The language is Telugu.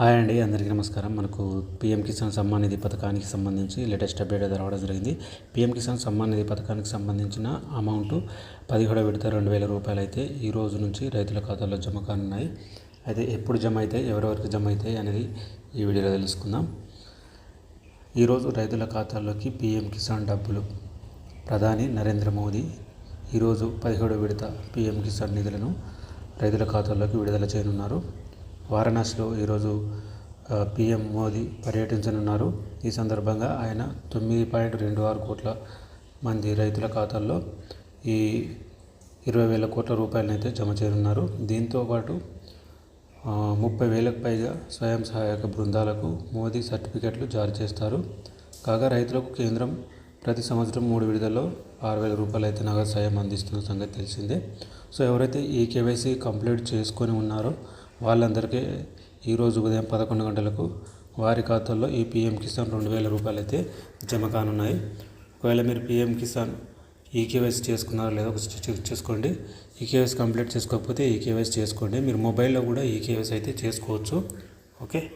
హాయ్ అండి అందరికీ నమస్కారం. మనకు పిఎం కిసాన్ సమ్మాన్ నిధి పథకానికి సంబంధించి లేటెస్ట్ అప్డేట్ అయితే రావడం జరిగింది. పిఎం కిసాన్ సమ్మాన్ నిధి పథకానికి సంబంధించిన అమౌంట్ పదిహేడో విడత రెండు వేల రూపాయలు అయితే ఈ రోజు నుంచి రైతుల ఖాతాలో జమ కానున్నాయి. అయితే ఎప్పుడు జమ అవుతాయి ఎవరెవరికి జమ అవుతాయి అనేది ఈ వీడియోలో తెలుసుకుందాం. ఈరోజు రైతుల ఖాతాల్లోకి పిఎం కిసాన్ డబ్బులు. ప్రధాని నరేంద్ర మోదీ ఈరోజు పదిహేడో విడత పిఎం కిసాన్ నిధులను రైతుల ఖాతాల్లోకి విడుదల చేయనున్నారు. వారణాసిలో ఈరోజు పీఎం మోదీ పర్యటించనున్నారు. ఈ సందర్భంగా ఆయన తొమ్మిది పాయింట్ రెండు ఆరు కోట్ల మంది రైతుల ఖాతాల్లో ఈ ఇరవై వేల కోట్ల రూపాయలనైతే జమ చేయనున్నారు. దీంతో పాటు ముప్పై వేలకు పైగా స్వయం సహాయక బృందాలకు మోదీ సర్టిఫికెట్లు జారీ చేస్తారు. కాగా రైతులకు కేంద్రం ప్రతి సంవత్సరం మూడు విడుదలలో ఆరు వేల రూపాయలు అయితే నగదు సాయం అందిస్తున్న సంగతి తెలిసిందే. సో ఎవరైతే ఈ కేవైసీ కంప్లీట్ చేసుకొని ఉన్నారో వాళ్ళందరికీ ఈరోజు ఉదయం పదకొండు గంటలకు వారి ఖాతాల్లో ఈ పిఎం కిసాన్ రెండు వేల రూపాయలు అయితే జమ కానున్నాయి. ఒకవేళ మీరు పిఎం కిసాన్ ఈ కేవైసీ చేసుకున్నారో లేదో ఒకసారి చెక్ చేసుకోండి. ఈ కంప్లీట్ చేసుకోకపోతే ఈ కేవైసీ చేసుకోండి. మీరు మొబైల్లో కూడా ఈ కేవైసీ అయితే చేసుకోవచ్చు. ఓకే?